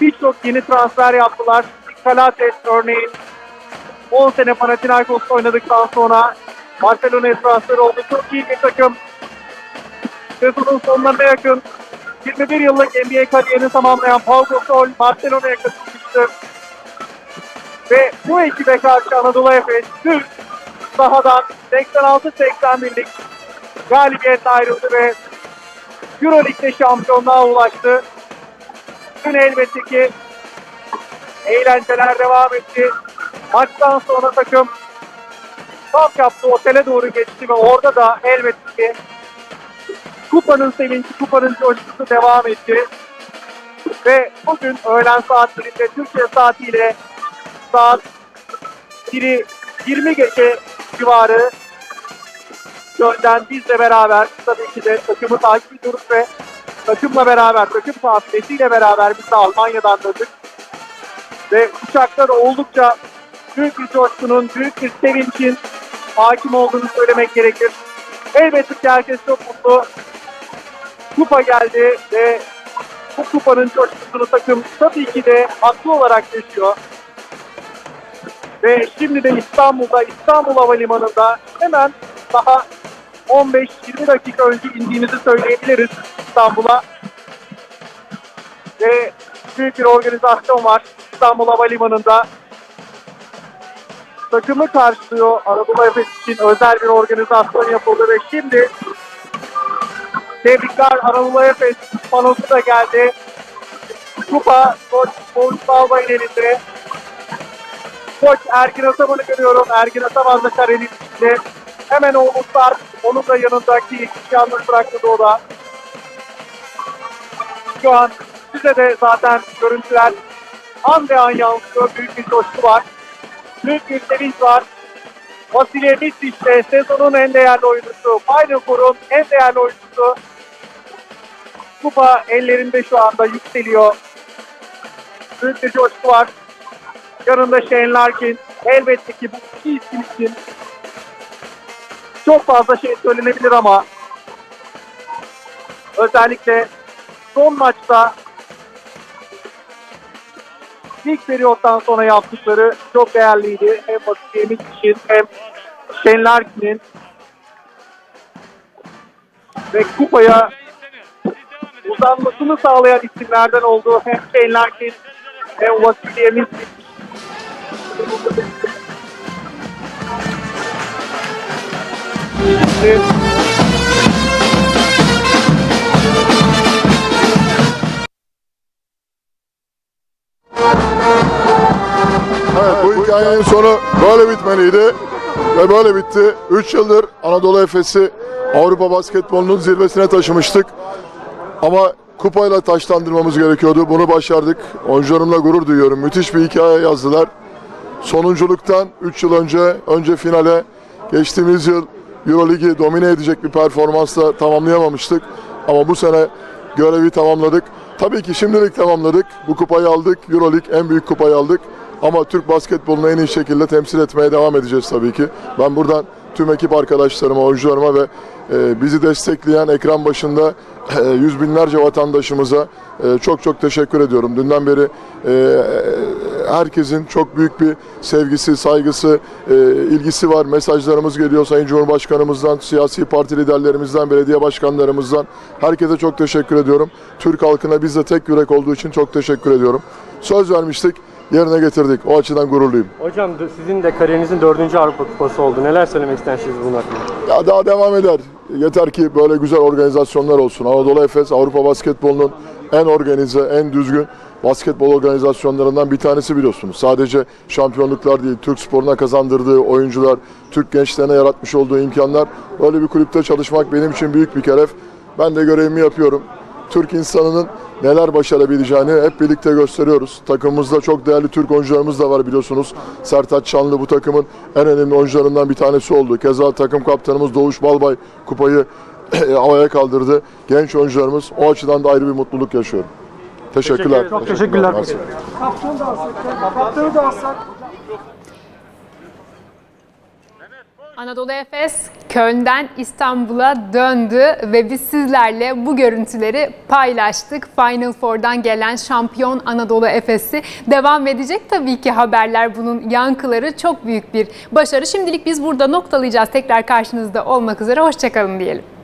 birçok yeni transfer yaptılar. Kalates örneğin 10 sene Panathinaikos'ta oynadıktan sonra Barcelona'ya transfer oldu. Çok iyi bir takım. Sezonun sonlarına yakın 21 yıllık NBA kariyerini tamamlayan Pau Gasol Barcelona'ya katılmıştı. Ve bu ekibe karşı Anadolu Efes Türk sahadan 86-81'lik galibiyetle ayrıldı ve Euroleague'de şampiyonluğa ulaştı. Dün elbette ki eğlenceler devam etti. Maçtan sonra takım kamp yaptı, otele doğru geçti ve orada da elbette ki kupanın sevinci, kupanın coşkusu devam etti. Ve bugün öğlen saatlerinde Türkiye saatiyle saat 1'i 20 gece civarı Gölden bizle beraber tabii ki de takımı takip ediyoruz ve takımla beraber, takım kafilesiyle beraber biz de Almanya'dan döndük. Ve uçakta da oldukça büyük bir coşkunun, büyük bir sevincin hakim olduğunu söylemek gerekir. Elbette ki herkes çok mutlu. Kupa geldi ve bu kupanın coşkusunu takım tabii ki de haklı olarak yaşıyor. Ve şimdi de İstanbul'da, İstanbul Havalimanı'nda hemen daha 15-20 dakika önce indiğimizi söyleyebiliriz İstanbul'a. Ve büyük bir organizasyon var İstanbul Havalimanı'nda. Takımı karşılıyor Anadolu Efes için özel bir organizasyon yapıldı ve şimdi tebrikler Anadolu Efes panosu da geldi. Kupa Koç Koç Balbay'ın elinde. Koç Ergin Ataman'ı görüyorum. Ergin Ataman da karenin içinde. Hemen oğlu Sarp. Onun da yanındaki yalnız bıraktı o da. Şu an size de zaten görüntüler an ve an yansıyor. Büyük bir coşku var. Büyük bir sevinç var. Vasilya Mitsic sezonun en değerli oyuncusu. Final Four'un en değerli oyuncusu. Kupa ellerinde şu anda yükseliyor. Büyük bir coşku var. Yanında Shane Larkin. Elbette ki bu iki isim için çok fazla şey söylenebilir ama özellikle son maçta ilk periyottan sonra yaptıkları çok değerliydi. Hem Vasiliyevic için hem Shane Larkin'in ve kupaya uzanmasını sağlayan isimlerden olduğu hem Shane Larkin hem Vasiliyevic Şimdi hikayenin sonu böyle bitmeliydi ve böyle bitti. 3 yıldır Anadolu Efes'i Avrupa basketbolunun zirvesine taşımıştık. Ama kupayla taşlandırmamız gerekiyordu. Bunu başardık. Oyuncularımla gurur duyuyorum. Müthiş bir hikaye yazdılar. Sonunculuktan 3 yıl önce önce finale geçtiğimiz yıl Euroligi domine edecek bir performansla tamamlayamamıştık. Ama bu sene görevi tamamladık. Tabii ki şimdilik tamamladık. Bu kupayı aldık. Euroleague en büyük kupayı aldık. Ama Türk basketbolunu en iyi şekilde temsil etmeye devam edeceğiz tabii ki. Ben buradan tüm ekip arkadaşlarıma, oyuncularıma ve e, bizi destekleyen ekran başında e, yüz binlerce vatandaşımıza e, çok çok teşekkür ediyorum. Dünden beri herkesin çok büyük bir sevgisi, saygısı, ilgisi var. Mesajlarımız geliyor Sayın Cumhurbaşkanımızdan, siyasi parti liderlerimizden, belediye başkanlarımızdan. Herkese çok teşekkür ediyorum. Türk halkına biz de tek yürek olduğu için çok teşekkür ediyorum. Söz vermiştik, yerine getirdik. O açıdan gururluyum. Hocam sizin de kariyerinizin dördüncü Avrupa Kupası oldu. Neler söylemek istersiniz bunun hakkında? Ya daha devam eder. Yeter ki böyle güzel organizasyonlar olsun. Anadolu Efes Avrupa basketbolunun en organize, en düzgün basketbol organizasyonlarından bir tanesi biliyorsunuz. Sadece şampiyonluklar değil, Türk sporuna kazandırdığı oyuncular, Türk gençlerine yaratmış olduğu imkanlar. Böyle bir kulüpte çalışmak benim için büyük bir keref. Ben de görevimi yapıyorum. Türk insanının neler başarabileceğini hep birlikte gösteriyoruz. Takımımızda çok değerli Türk oyuncularımız da var biliyorsunuz. Sertaç Çanlı bu takımın en önemli oyuncularından bir tanesi oldu. Keza takım kaptanımız Doğuş Balbay kupayı havaya kaldırdı. Genç oyuncularımız o açıdan da ayrı bir mutluluk yaşıyorum. Teşekkürler. Çok teşekkürler. Mersi. kaptanı da alsak. Anadolu Efes Köln'den İstanbul'a döndü ve biz sizlerle bu görüntüleri paylaştık. Final Four'dan gelen şampiyon Anadolu Efes'i devam edecek tabii ki haberler bunun yankıları çok büyük bir başarı. Şimdilik biz burada noktalayacağız. Tekrar karşınızda olmak üzere. Hoşçakalın diyelim.